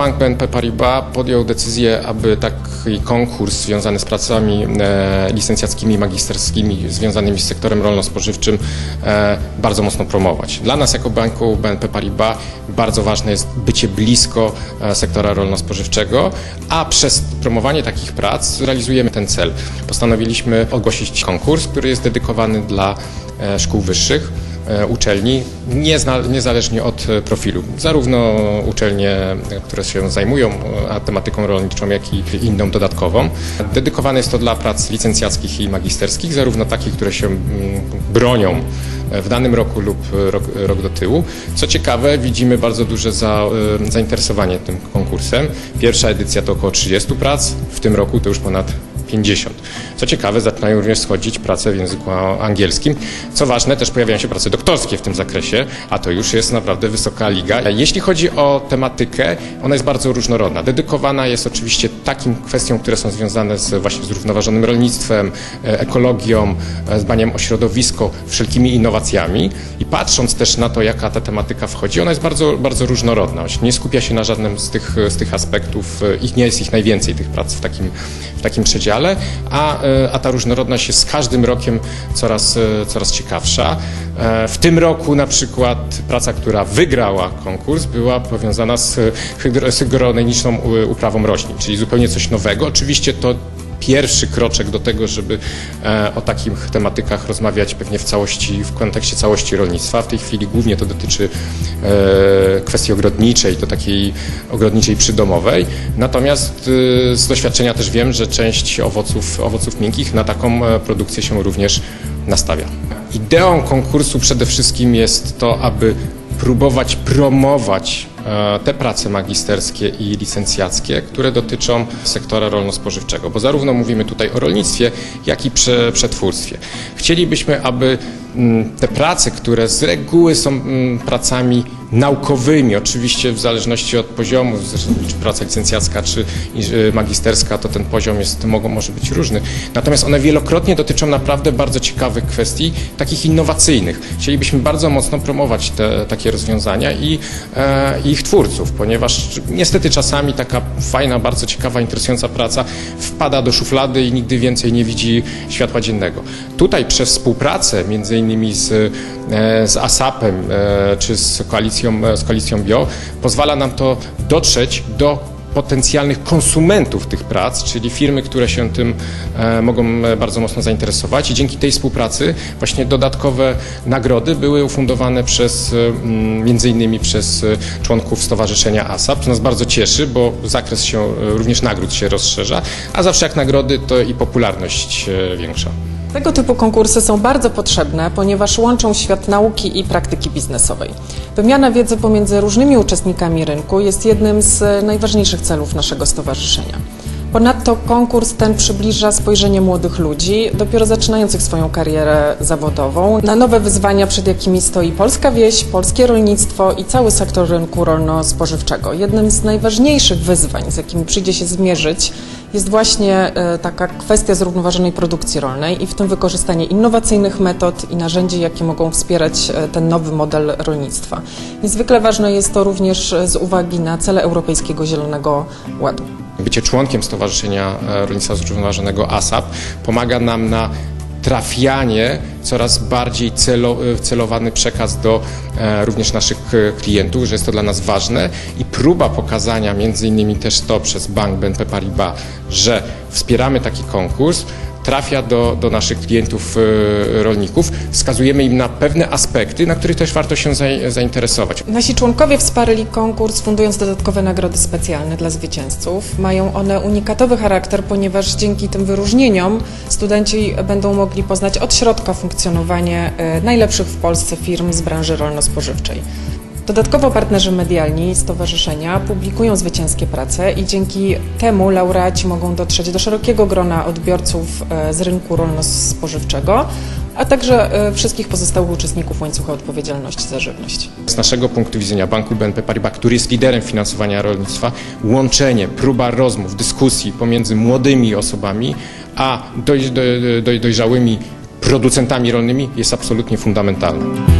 bank BNP Paribas podjął decyzję, aby taki konkurs związany z pracami e, licencjackimi, magisterskimi związanymi z sektorem rolno-spożywczym e, bardzo mocno promować. Dla nas jako banku BNP Paribas bardzo ważne jest bycie blisko e, sektora rolno-spożywczego, a przez promowanie takich prac realizujemy ten cel. Postanowiliśmy ogłosić konkurs, który jest dedykowany dla szkół wyższych uczelni, niezna- niezależnie od e, profilu. Zarówno uczelnie, e, które się zajmują e, tematyką rolniczą, jak i inną dodatkową. Dedykowane jest to dla prac licencjackich i magisterskich, zarówno takich, które się mm, bronią e, w danym roku lub e, rok, rok do tyłu. Co ciekawe, widzimy bardzo duże za, e, zainteresowanie tym konkursem. Pierwsza edycja to około 30 prac, w tym roku to już ponad 50. Co ciekawe, zaczynają również schodzić prace w języku angielskim. Co ważne, też pojawiają się prace doktorskie w tym zakresie, a to już jest naprawdę wysoka liga. Jeśli chodzi o tematykę, ona jest bardzo różnorodna. Dedykowana jest oczywiście takim kwestiom, które są związane z właśnie zrównoważonym rolnictwem, e, ekologią, e, dbaniem o środowisko, wszelkimi innowacjami. I patrząc też na to, jaka ta tematyka wchodzi, ona jest bardzo, bardzo różnorodna. Nie skupia się na żadnym z tych, z tych aspektów. e, Ich nie jest ich najwięcej, tych prac w takim, w takim przedziale, a, e, a ta różnorodność jest z każdym rokiem coraz, e, coraz ciekawsza. E, W tym roku na przykład praca, która wygrała konkurs, była powiązana z, hydro, z hygroniczną u- uprawą roślin, czyli zupełnie coś nowego. Oczywiście to pierwszy kroczek do tego, żeby e, o takich tematykach rozmawiać pewnie w całości, w kontekście całości rolnictwa. W tej chwili głównie to dotyczy e, kwestii ogrodniczej, to takiej ogrodniczej przydomowej. Natomiast e, z doświadczenia też wiem, że część owoców, owoców miękkich na taką produkcję się również nastawia. Ideą konkursu przede wszystkim jest to, aby próbować promować te prace magisterskie i licencjackie, które dotyczą sektora rolno-spożywczego, bo zarówno mówimy tutaj o rolnictwie, jak i prze, przetwórstwie. Chcielibyśmy, aby mm, te prace, które z reguły są mm, pracami naukowymi, oczywiście w zależności od poziomu, czy praca licencjacka, czy y, magisterska, to ten poziom jest, mogą, może być różny. Natomiast one wielokrotnie dotyczą naprawdę bardzo ciekawych kwestii, takich innowacyjnych. Chcielibyśmy bardzo mocno promować te takie rozwiązania i, e, ich twórców, ponieważ niestety czasami taka fajna, bardzo ciekawa, interesująca praca wpada do szuflady i nigdy więcej nie widzi światła dziennego. Tutaj przez współpracę między innymi z, e, z ASAP-em e, czy z koalicją, e, z koalicją BIO pozwala nam to dotrzeć do potencjalnych konsumentów tych prac, czyli firmy, które się tym e, mogą e, bardzo mocno zainteresować i dzięki tej współpracy właśnie dodatkowe nagrody były ufundowane przez, e, między innymi przez członków Stowarzyszenia ASAP, co nas bardzo cieszy, bo zakres się, również nagród się rozszerza, a zawsze jak nagrody to i popularność większa. Tego typu konkursy są bardzo potrzebne, ponieważ łączą świat nauki i praktyki biznesowej. Wymiana wiedzy pomiędzy różnymi uczestnikami rynku jest jednym z najważniejszych celów naszego stowarzyszenia. Ponadto konkurs ten przybliża spojrzenie młodych ludzi, dopiero zaczynających swoją karierę zawodową, na nowe wyzwania, przed jakimi stoi polska wieś, polskie rolnictwo i cały sektor rynku rolno-spożywczego. Jednym z najważniejszych wyzwań, z jakimi przyjdzie się zmierzyć, jest właśnie e, taka kwestia zrównoważonej produkcji rolnej i w tym wykorzystanie innowacyjnych metod i narzędzi, jakie mogą wspierać e, ten nowy model rolnictwa. Niezwykle ważne jest to również e, z uwagi na cele Europejskiego Zielonego Ładu. Bycie członkiem Stowarzyszenia Rolnictwa Zrównoważonego ASAP pomaga nam na trafianie coraz bardziej celo, e, celowany przekaz do e, również naszych e, klientów, że jest to dla nas ważne. I próba pokazania między innymi też to przez bank BNP Paribas, że wspieramy taki konkurs, trafia do, do naszych klientów e, rolników, wskazujemy im na pewne aspekty, na których też warto się zai- zainteresować. Nasi członkowie wsparli konkurs, fundując dodatkowe nagrody specjalne dla zwycięzców. Mają one unikatowy charakter, ponieważ dzięki tym wyróżnieniom studenci będą mogli poznać od środka funkcjonowanie e, najlepszych w Polsce firm z branży rolno-spożywczej. Dodatkowo partnerzy medialni stowarzyszenia publikują zwycięskie prace i dzięki temu laureaci mogą dotrzeć do szerokiego grona odbiorców e, z rynku rolno-spożywczego, a także e, wszystkich pozostałych uczestników łańcucha odpowiedzialności za żywność. Z naszego punktu widzenia Banku BNP Paribas, który jest liderem finansowania rolnictwa, łączenie, próba rozmów, dyskusji pomiędzy młodymi osobami a doj, doj, doj, dojrzałymi producentami rolnymi jest absolutnie fundamentalne.